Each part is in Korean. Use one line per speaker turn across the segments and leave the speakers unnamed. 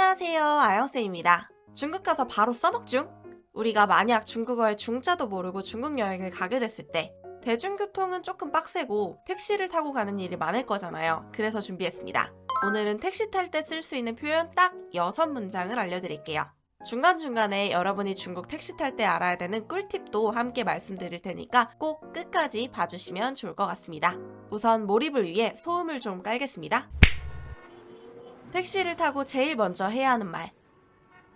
안녕하세요. 아영쌤입니다. 중국 가서 바로 써먹중? 우리가 만약 중국어의 중자도 모르고 중국 여행을 가게 됐을 때 대중교통은 조금 빡세고 택시를 타고 가는 일이 많을 거잖아요. 그래서 준비했습니다. 오늘은 택시 탈 때 쓸 수 있는 표현 딱 6문장을 알려드릴게요. 중간중간에 여러분이 중국 택시 탈 때 알아야 되는 꿀팁도 함께 말씀드릴 테니까 꼭 끝까지 봐주시면 좋을 것 같습니다. 우선 몰입을 위해 소음을 좀 깔겠습니다. 택시를 타고 제일 먼저 해야 하는 말.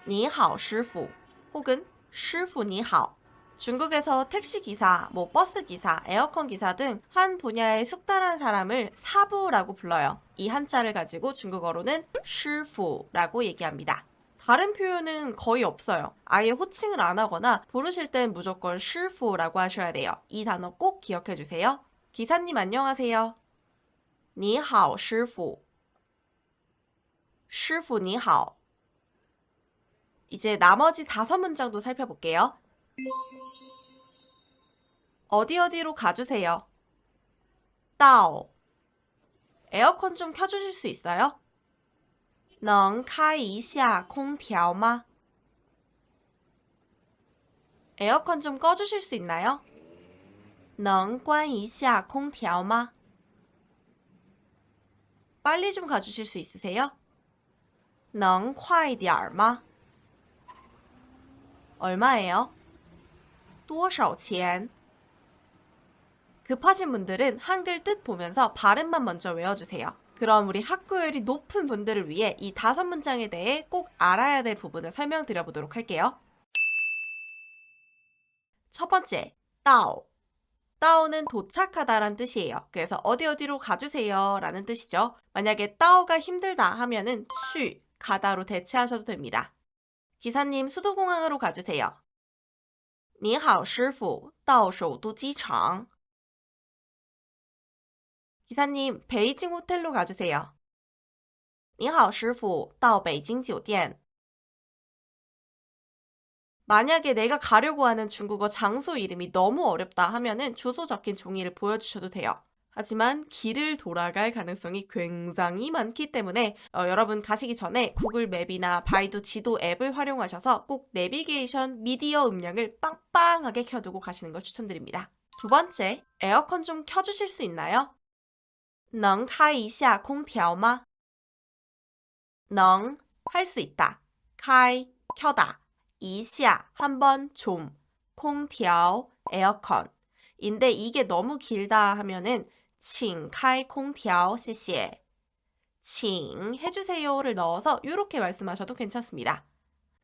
니하오 시프 혹은 시프 니하오. 중국에서 택시 기사, 뭐 버스 기사, 에어컨 기사 등 한 분야에 숙달한 사람을 사부라고 불러요. 이 한자를 가지고 중국어로는 시프라고 얘기합니다. 다른 표현은 거의 없어요. 아예 호칭을 안 하거나 부르실 땐 무조건 시프라고 하셔야 돼요. 이 단어 꼭 기억해 주세요. 기사님 안녕하세요. 니하오 시프 师傅你好. 이제 나머지 다섯 문장도 살펴볼게요. 어디 어디로 가주세요. 到. 에어컨 좀 켜주실 수 있어요? 能开一下空调吗? 에어컨 좀 꺼주실 수 있나요? 能关一下空调吗? 빨리 좀 가주실 수 있으세요? 能快点儿吗? 얼마예요? 多少钱? 급하신 분들은 한글 뜻 보면서 발음만 먼저 외워주세요. 그럼 우리 학구열이 높은 분들을 위해 이 다섯 문장에 대해 꼭 알아야 될 부분을 설명드려 보도록 할게요. 첫 번째, 따오. 따오는 도착하다란 뜻이에요. 그래서 어디 어디로 가주세요 라는 뜻이죠. 만약에 따오가 힘들다 하면은 취, 가다로 대체하셔도 됩니다. 기사님 수도공항으로 가주세요. 你好,师傅,到首都机场. 기사님 베이징 호텔로 가주세요. 你好,师傅,到北京酒店. 만약에 내가 가려고 하는 중국어 장소 이름이 너무 어렵다 하면은 주소 적힌 종이를 보여주셔도 돼요. 하지만 길을 돌아갈 가능성이 굉장히 많기 때문에 어, 여러분 가시기 전에 구글 맵이나 바이두 지도 앱을 활용하셔서 꼭 내비게이션 미디어 음량을 빵빵하게 켜두고 가시는 걸 추천드립니다. 두 번째, 에어컨 좀 켜주실 수 있나요? 能开一下空调吗?能, 할 수 있다. 开, 켜다. 一下, 한번 좀. 空调, 에어컨. 인데 이게 너무 길다 하면은 请开空调,谢谢.请 해주세요를 넣어서 이렇게 말씀하셔도 괜찮습니다.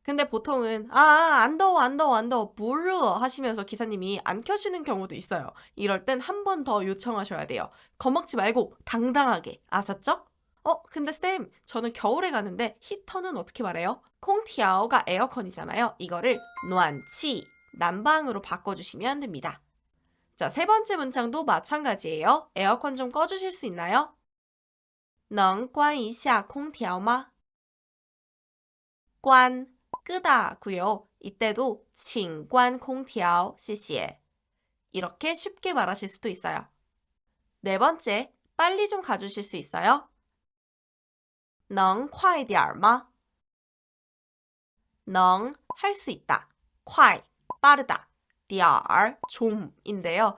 근데 보통은 아, 안 더워, 안 더워, 안 더워, 부르 하시면서 기사님이 안 켜주는 경우도 있어요. 이럴 땐 한 번 더 요청하셔야 돼요. 겁먹지 말고 당당하게. 아셨죠? 어, 근데 쌤, 저는 겨울에 가는데 히터는 어떻게 말해요? 콩티아오가 에어컨이잖아요. 이거를暖气, 난방으로 바꿔주시면 됩니다. 자, 세 번째 문장도 마찬가지예요. 에어컨 좀 꺼주실 수 있나요? 能关一下空调吗?关 끄다고요. 이때도 请关空调,谢谢. 이렇게 쉽게 말하실 수도 있어요. 네 번째, 빨리 좀 가주실 수 있어요? 能快点儿吗?能 할 수 있다. 快 빠르다. 点儿 좀인데요.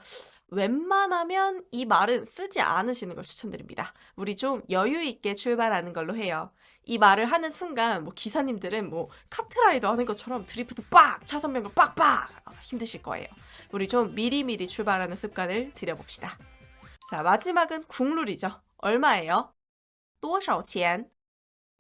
웬만하면 이 말은 쓰지 않으시는 걸 추천드립니다. 우리 좀 여유 있게 출발하는 걸로 해요. 이 말을 하는 순간 뭐 기사님들은 뭐 카트라이더 하는 것처럼 드리프트 빡 차선 변경 빡빡 힘드실 거예요. 우리 좀 미리미리 출발하는 습관을 들여봅시다. 자 마지막은 국룰이죠. 얼마예요? 多少钱?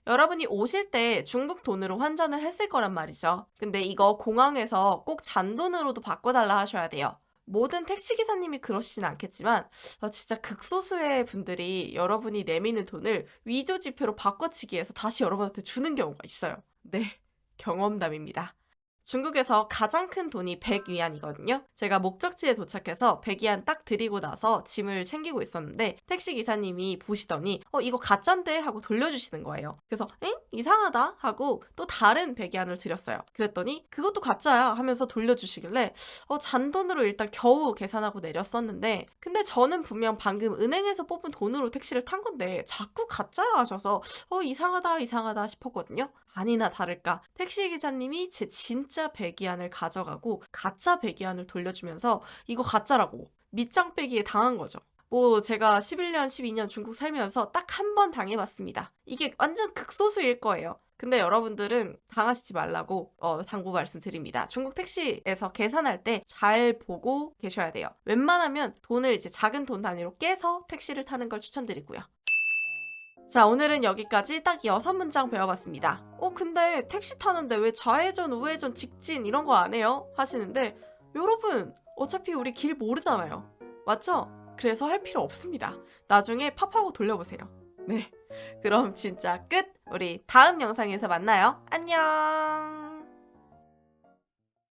여러분이 오실 때 중국 돈으로 환전을 했을 거란 말이죠. 근데 이거 공항에서 꼭 잔돈으로도 바꿔달라 하셔야 돼요. 모든 택시기사님이 그러시진 않겠지만 어, 진짜 극소수의 분들이 여러분이 내미는 돈을 위조 지폐로 바꿔치기 해서 다시 여러분한테 주는 경우가 있어요. 네, 경험담입니다. 중국에서 가장 큰 돈이 100위안이거든요. 제가 목적지에 도착해서 100위안 딱 드리고 나서 짐을 챙기고 있었는데 택시 기사님이 보시더니 어 이거 가짠데 하고 돌려주시는 거예요. 그래서 엥 이상하다 하고 또 다른 100위안을 드렸어요. 그랬더니 그것도 가짜야 하면서 돌려주시길래 어 잔돈으로 일단 겨우 계산하고 내렸었는데 근데 저는 분명 방금 은행에서 뽑은 돈으로 택시를 탄 건데 자꾸 가짜라 하셔서 어 이상하다 이상하다 싶었거든요. 아니나 다를까 택시 기사님이 제 진짜 배기안을 가져가고 가짜 배기안을 돌려주면서 이거 가짜라고 밑장 빼기에 당한 거죠. 뭐 제가 11년 12년 중국 살면서 딱 한 번 당해봤습니다. 이게 완전 극소수일 거예요. 근데 여러분들은 당하시지 말라고 어, 당부 말씀드립니다. 중국 택시에서 계산할 때 잘 보고 계셔야 돼요. 웬만하면 돈을 이제 작은 돈 단위로 깨서 택시를 타는 걸 추천드리고요. 자, 오늘은 여기까지 딱 여섯 문장 배워봤습니다. 어, 근데 택시 타는데 왜 좌회전, 우회전, 직진 이런 거 안 해요? 하시는데, 여러분, 어차피 우리 길 모르잖아요. 맞죠? 그래서 할 필요 없습니다. 나중에 팝하고 돌려보세요. 네. 그럼 진짜 끝! 우리 다음 영상에서 만나요. 안녕!